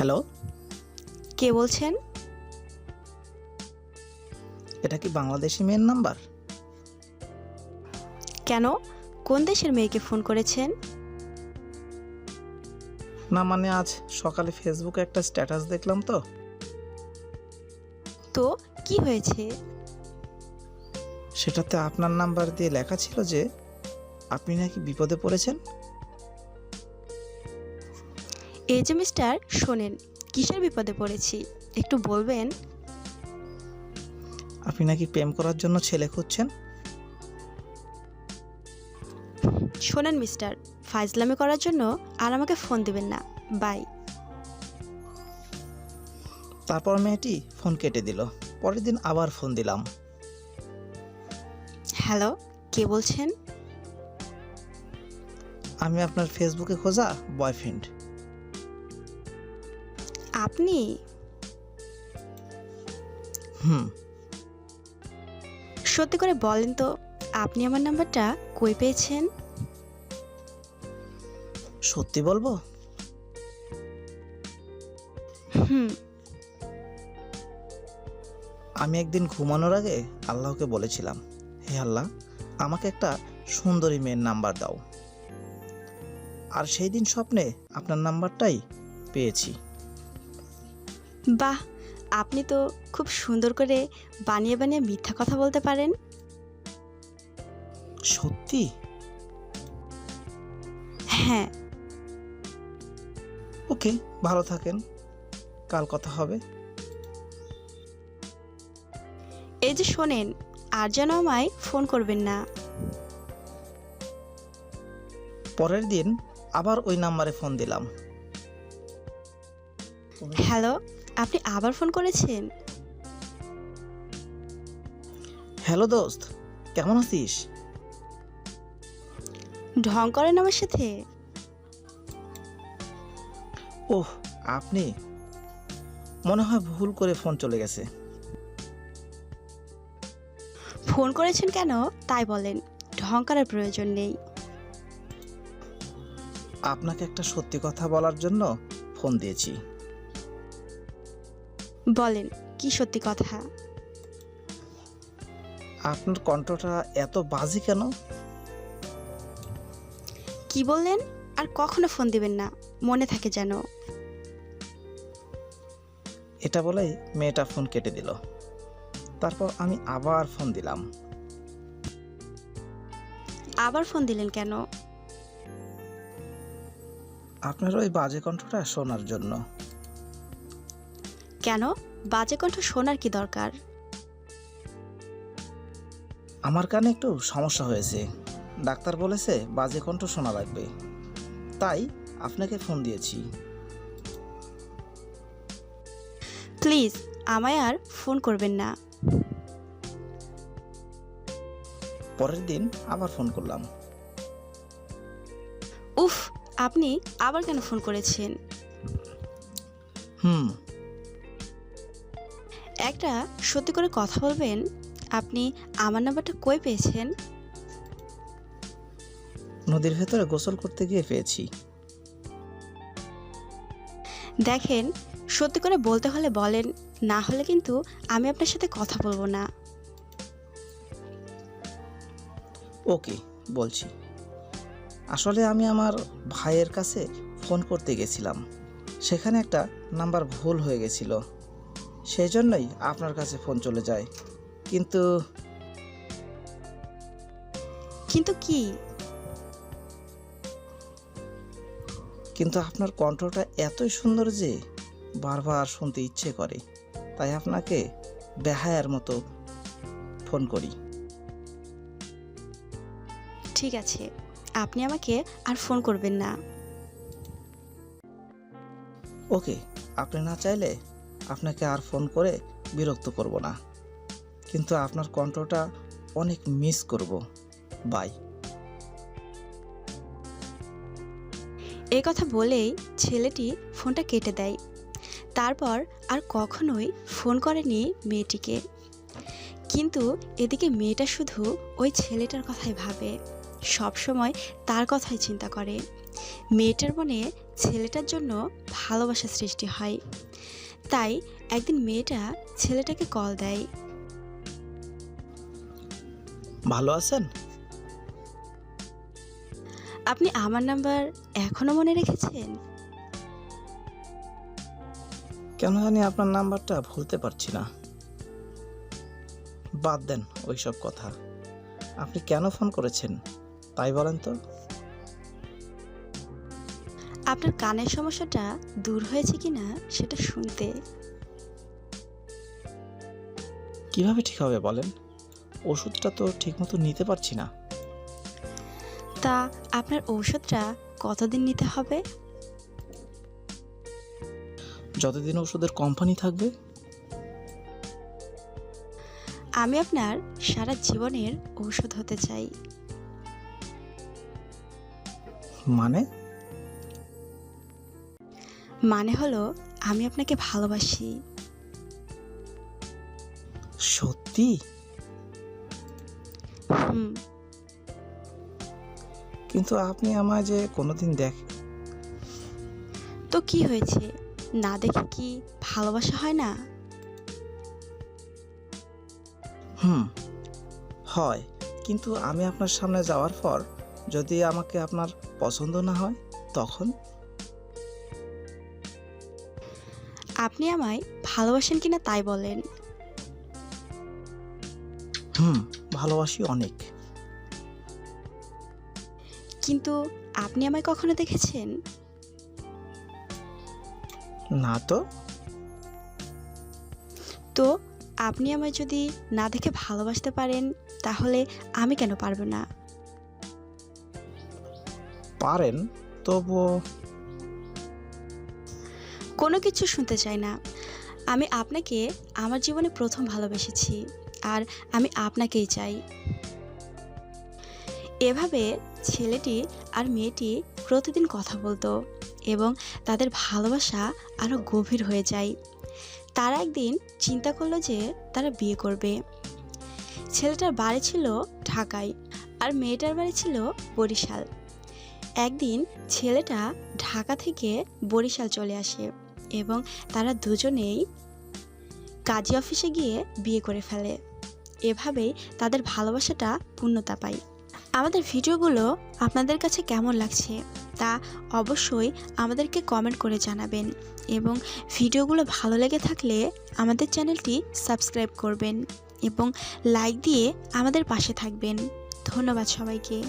Hello? কে বলছেন? এটা কি বাংলাদেশি মেয়ের নাম্বার? কেন? কোন দেশের মেয়েকে ফোন করেছেন? না মানে আজ সকালে ফেসবুকে একটা স্ট্যাটাস দেখলাম তো। তো কি হয়েছে? সেটাতে আপনার নাম্বার দিয়ে লেখা ছিল যে আপনি নাকি বিপদে পড়েছেন? এই যে মিস্টার শোনেন কিসের বিপদে পড়েছি? একটু বলবেন? আপনি নাকি প্রেম করার জন্য ছেলে খুঁজছেন? শোনেন মিস্টার ফাইজলামি করার জন্য আর আমাকে ফোন দিবেন না। বাই তারপর মেয়েটি ফোন কেটে দিল। পরের দিন আবার ফোন দিলাম। হ্যালো কে বলছেন? আমি আপনার ফেসবুকে খোঁজা বয়ফ্রেন্ড আপনি? হুম। সত্যি করে বলেন তো আপনি আমার নাম্বারটা কই পেয়েছেন? সত্যি বলব? হুম। আমি একদিন ঘুমানোর আগে আল্লাহকে বলেছিলাম হে আল্লাহ আমাকে একটা সুন্দরী মেয়ের নাম্বার দাও। আর সেই দিন স্বপ্নে আপনার নাম্বারটাই পেয়েছি। বাহ আপনি তো খুব সুন্দর করে বানিয়ে বানিয়ে মিথ্যা কথা বলতে পারেন। সত্যি? হ্যাঁ। ওকে ভালো থাকেন। কাল কথা হবে। এই যে শোনেন আর যেন আমায় ফোন করবেন না। পরের দিন আবার ওই নাম্বারে ফোন দিলাম। হ্যালো আপনি আবার ফোন করেছেন? হ্যালো দোস্ত কেমন আছিস? ঢং করেন আমার সাথে। ওহ আপনি? মনে হয় ভুল করে ফোন চলে গেছে। ফোন করেছেন কেন? তাই বলেন ঢং করার প্রয়োজন নেই। আপনাকে একটা সত্যি কথা বলার জন্য ফোন দিয়েছি। বলেন কি সত্যি কথা? আপনার কণ্ঠটা এত বাজে কেন? কি বললেন? আর কখনো ফোন দিবেন না মনে থাকে যেন। এটা বলেই মেয়েটা ফোন কেটে দিল। তারপর আমি আবার ফোন দিলাম। আবার ফোন দিলেন কেন? আপনার ওই বাজে কণ্ঠটা শোনার জন্য। কেন? বাজে কণ্ঠ শোনার কি দরকার? আমার কানে একটু সমস্যা হয়েছে। ডাক্তার বলেছে বাজে কণ্ঠ শোনা লাগবে। তাই আপনাকে ফোন দিয়েছি। প্লিজ আমায় আর ফোন করবেন না। পরের দিন আবার ফোন করলাম। উফ আপনি আবার কেন ফোন করেছেন? হুম একটা সত্যি করে কথা বলবেন? আপনি আমার নাম্বারটা কই পেয়েছেন? নদীর ভেতরে গোসল করতে গিয়ে পেয়েছি। দেখেন সত্যি করে বলতে হলে বলেন না হলে কিন্তু আমি আপনার সাথে কথা বলব না। ওকে বলছি। আসলে আমি আমার ভাইয়ের কাছে ফোন করতে গেছিলাম। সেখানে একটা নাম্বার ভুল হয়ে গেছিল। সেই জন্যই আপনার কাছে ফোন চলে যায়। কিন্তু কিন্তু কি? কিন্তু আপনার কণ্ঠটা এতই সুন্দর যে বারবার শুনতে ইচ্ছে করে। তাই আপনাকে বেহায়ার মতো ফোন করি। ঠিক আছে আপনি আমাকে আর ফোন করবেন না। ওকে আপনি না চাইলে আপনাকে আর ফোন করে বিরক্ত করব না। কিন্তু আপনার কণ্ঠটা অনেক মিস করব। বাই। এই কথা বলেই ছেলেটি ফোনটা কেটে দেয়। তারপর আর কখনোই ফোন করেনি মেয়েটিকে। কিন্তু এদিকে মেয়েটা শুধু ওই ছেলেটার কথাই ভাবে। সব সময় তার কথাই চিন্তা করে। মেয়েটার মনে ছেলেটার জন্য ভালোবাসা সৃষ্টি হয়। তাই একদিন মেয়েটা ছেলেটাকে কল দেয়। ভালো আছেন? আপনি আমার নাম্বার এখনও মনে রেখেছেন? কেন জানি আপনার নাম্বারটা ভুলতে পারছি না। বাদ দেন ওইসব কথা। আপনি কেন ফোন করেছেন? তাই বলেন তো। আপনার কানের সমস্যাটা দূর হয়েছে কিনা সেটা শুনতে। কীভাবে ঠিক হবে বলেন? ওষুধটা তো ঠিকমতো নিতে পারছি না। তা আপনার ঔষধটা কতদিন নিতে হবে? যতদিন ওষুধের কোম্পানি থাকবে। আমি আপনার সারা জীবনের ঔষধ হতে চাই। মানে? মানে হলো আমি আপনাকে ভালোবাসি। সত্যি? হুম। কিন্তু আপনি আমায় যে কোনোদিন দেখ তো কি হয়েছে? না দেখে কি ভালোবাসা হয় না? হুম হয়। কিন্তু আমি আপনার সামনে যাওয়ার পর যদি আমাকে আপনার পছন্দ না হয় তখন? আপনি আমায় ভালোবাসেন কিনা তাই বলেন। হুম ভালোবাসি অনেক। কিন্তু আপনি আমায় কখনো দেখেছেন? না তো। তো আপনি আমায় যদি না দেখে ভালোবাসতে পারেন তাহলে আমি কেন পারব না? পারেন তবুও কোনো কিছু শুনতে চাই না। আমি আপনাকে আমার জীবনে প্রথম ভালোবেসেছি আর আমি আপনাকেই চাই। এভাবে ছেলেটি আর মেয়েটি প্রতিদিন কথা বলতো এবং তাদের ভালোবাসা আরও গভীর হয়ে যায়। তারা একদিন চিন্তা করল যে তারা বিয়ে করবে। ছেলেটার বাড়ি ছিল ঢাকায় আর মেয়েটার বাড়ি ছিল বরিশাল। একদিন ছেলেটা ঢাকা থেকে বরিশাল চলে আসে। এবং তারা দুজনেই কাজী অফিসে গিয়ে বিয়ে করে ফেলে। এভাবেই তাদের ভালোবাসাটা পূর্ণতা পায়। আমাদের ভিডিওগুলো আপনাদের কাছে কেমন লাগছে তা অবশ্যই আমাদেরকে কমেন্ট করে জানাবেন এবং ভিডিওগুলো ভালো লেগে থাকলে আমাদের চ্যানেলটি সাবস্ক্রাইব করবেন এবং লাইক দিয়ে আমাদের পাশে থাকবেন। ধন্যবাদ সবাইকে।